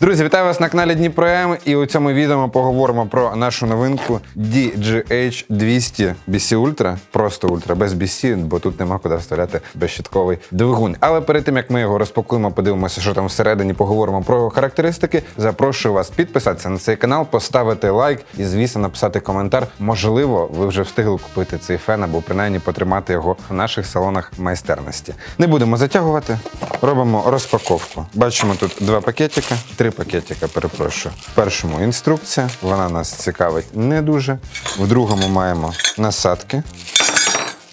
Друзі, вітаю вас на каналі Дніпро М. І у цьому відео ми поговоримо про нашу новинку DGH 200 BC Ultra. Просто Ultra, без BC, бо тут нема куди вставляти безщитковий двигун. Але перед тим як ми його розпакуємо, подивимося, що там всередині, поговоримо про його характеристики. Запрошую вас підписатися на цей канал, поставити лайк і, звісно, написати коментар. Можливо, ви вже встигли купити цей фен або принаймні потримати його в наших салонах майстерності. Не будемо затягувати, робимо розпаковку. Бачимо тут два пакетика, три пакетика, перепрошую. В першому інструкція, вона нас цікавить не дуже. В другому маємо насадки.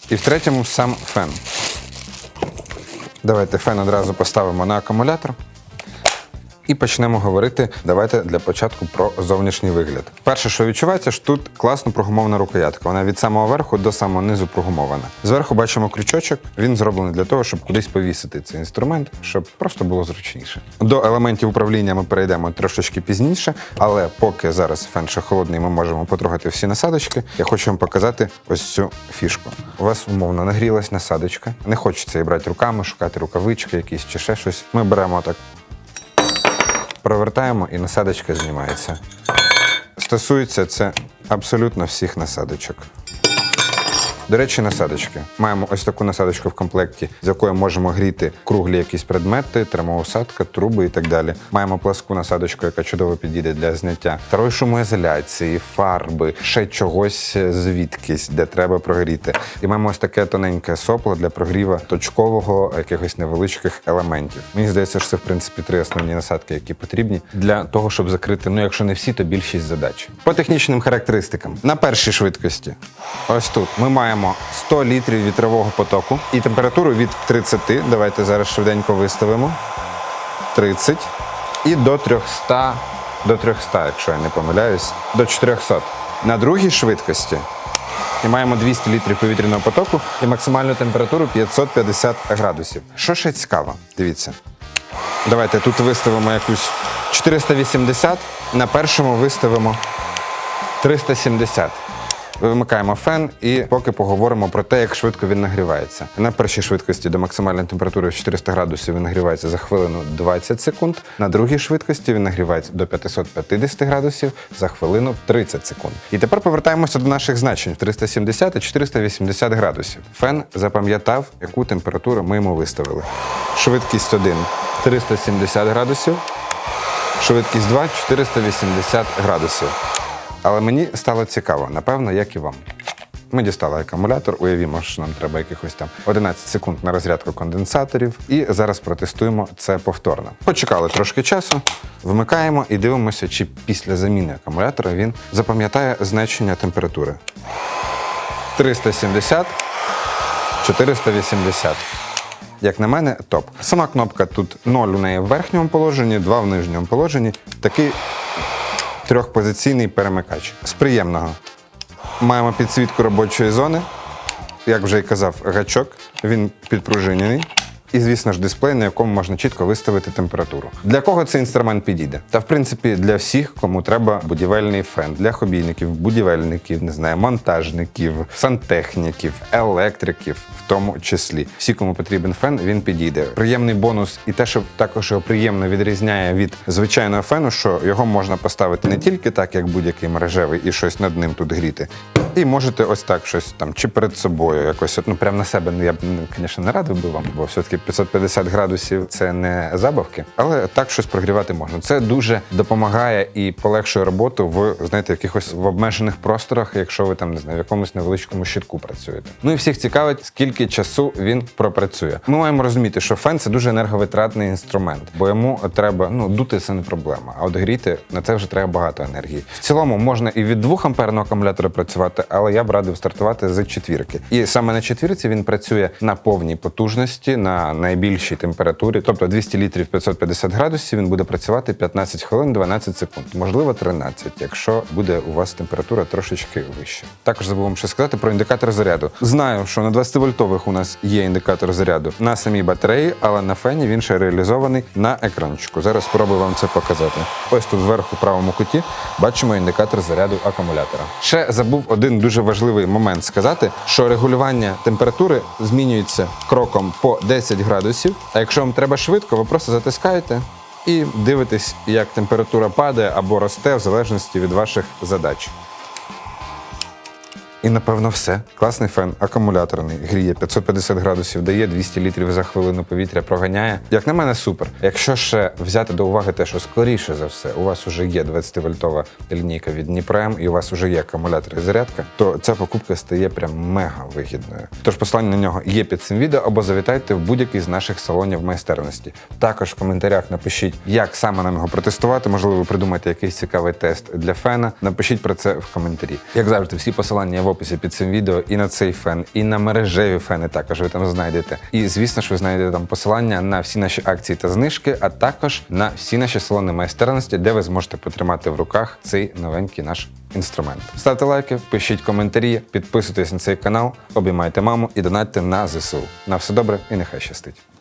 І в третьому сам фен. Давайте фен одразу поставимо на акумулятор. І почнемо говорити. Давайте для початку про зовнішній вигляд. Перше, що відчувається, що тут класно прогумована рукоятка. Вона від самого верху до самого низу прогумована. Зверху бачимо крючочок. Він зроблений для того, щоб кудись повісити цей інструмент, щоб просто було зручніше. До елементів управління ми перейдемо трошечки пізніше, але поки зараз фен ще холодний, ми можемо потрогати всі насадочки. Я хочу вам показати ось цю фішку. У вас умовно нагрілась насадочка. Не хочеться її брати руками, шукати рукавички якісь чи ще щось. Ми беремо так провертаємо і насадочка знімається. Стосується це абсолютно всіх насадочок. До речі, насадочки. Маємо ось таку насадочку в комплекті, з якою можемо гріти круглі якісь предмети, термоусадка, труби і так далі. Маємо пласку насадочку, яка чудово підійде для зняття старої шумоізоляції, фарби, ще чогось звідкись, де треба прогріти. І маємо ось таке тоненьке сопло для прогріва точкового якихось невеличких елементів. Мені здається, що це в принципі три основні насадки, які потрібні для того, щоб закрити, ну якщо не всі, то більшість задач. По технічним характеристикам на першій швидкості, ось тут ми маємо 100 літрів вітрового потоку і температуру від 30, давайте зараз швиденько виставимо. 30 і до 300, до 300, якщо я не помиляюсь, до 400. На другій швидкості і маємо 200 літрів повітряного потоку і максимальну температуру 550 градусів. Що ще цікаво, дивіться. Давайте тут виставимо якусь 480, на першому виставимо 370. Вимикаємо фен і поки поговоримо про те, як швидко він нагрівається. На першій швидкості до максимальної температури 400 градусів він нагрівається за хвилину 20 секунд. На другій швидкості він нагрівається до 550 градусів за хвилину 30 секунд. І тепер повертаємося до наших значень 370 і 480 градусів. Фен запам'ятав, яку температуру ми йому виставили. Швидкість 1 370 градусів. Швидкість 2 480 градусів. Але мені стало цікаво, напевно, як і вам. Ми дістали акумулятор, уявімо, що нам треба якихось там 11 секунд на розрядку конденсаторів, і зараз протестуємо це повторно. Почекали трошки часу, вмикаємо і дивимося, чи після заміни акумулятора він запам'ятає значення температури. 370, 480. Як на мене, топ. Сама кнопка тут 0 у неї в верхньому положенні, 2 в нижньому положенні. Такий трьохпозиційний перемикач. З приємного. Маємо підсвітку робочої зони. Як вже й казав, гачок, він підпружинений. І, звісно ж, дисплей, на якому можна чітко виставити температуру. Для кого цей інструмент підійде? Та в принципі для всіх, кому треба будівельний фен, для хобійників, будівельників, не знаю, монтажників, сантехніків, електриків, в тому числі. Всі, кому потрібен фен, він підійде. Приємний бонус, і те, що також його приємно відрізняє від звичайного фену, що його можна поставити не тільки так, як будь-який мережевий, і щось над ним тут гріти. І можете ось так щось там чи перед собою, якось ну прямо на себе. Ну я б, звісно, не радив би вам, бо все-таки 550 градусів це не забавки, але так щось прогрівати можна. Це дуже допомагає і полегшує роботу в знаєте, якихось в обмежених просторах, якщо ви там не знаю, в якомусь невеличкому щитку працюєте. Ну і всіх цікавить, скільки часу він пропрацює. Ми маємо розуміти, що фен це дуже енерговитратний інструмент, бо йому треба ну дути це не проблема. А от гріти на це вже треба багато енергії. В цілому можна і від 2 амперного акумулятора працювати, але я б радив стартувати з четвірки. І саме на четвірці він працює на повній потужності, на найбільшій температурі, тобто 200 літрів 550 градусів. Він буде працювати 15 хвилин 12 секунд, можливо 13, якщо буде у вас температура трошечки вища. Також забув вам ще сказати про індикатор заряду. Знаю, що на 20-вольтових у нас є індикатор заряду на самій батареї, але на фені він ще реалізований на екранчику. Зараз спробую вам це показати. Ось тут зверху в правому куті бачимо індикатор заряду акумулятора. Ще забув один дуже важливий момент сказати, що регулювання температури змінюється кроком по 10 градусів. А якщо вам треба швидко, ви просто затискаєте і дивитесь, як температура падає або росте в залежності від ваших задач. І напевно все. Класний фен, акумуляторний, гріє 550 градусів, дає 200 літрів за хвилину повітря, проганяє. Як на мене, супер. Якщо ще взяти до уваги те, що скоріше за все у вас вже є 20-вольтова лінійка від Дніпрем, і у вас вже є акумулятор і зарядка, то ця покупка стає прям мега вигідною. Тож посилання на нього є під цим відео або завітайте в будь-який з наших салонів майстерності. Також в коментарях напишіть, як саме нам його протестувати. Можливо, ви придумаєте якийсь цікавий тест для фена. Напишіть про це в коментарі. Як завжди, всі посилання в описі під цим відео і на цей фен, і на мережеві фени також ви там знайдете. І звісно ж, ви знайдете там посилання на всі наші акції та знижки, а також на всі наші салони майстерності, де ви зможете потримати в руках цей новенький наш інструмент. Ставте лайки, пишіть коментарі, підписуйтесь на цей канал, обіймайте маму і донатьте на ЗСУ. На все добре і нехай щастить.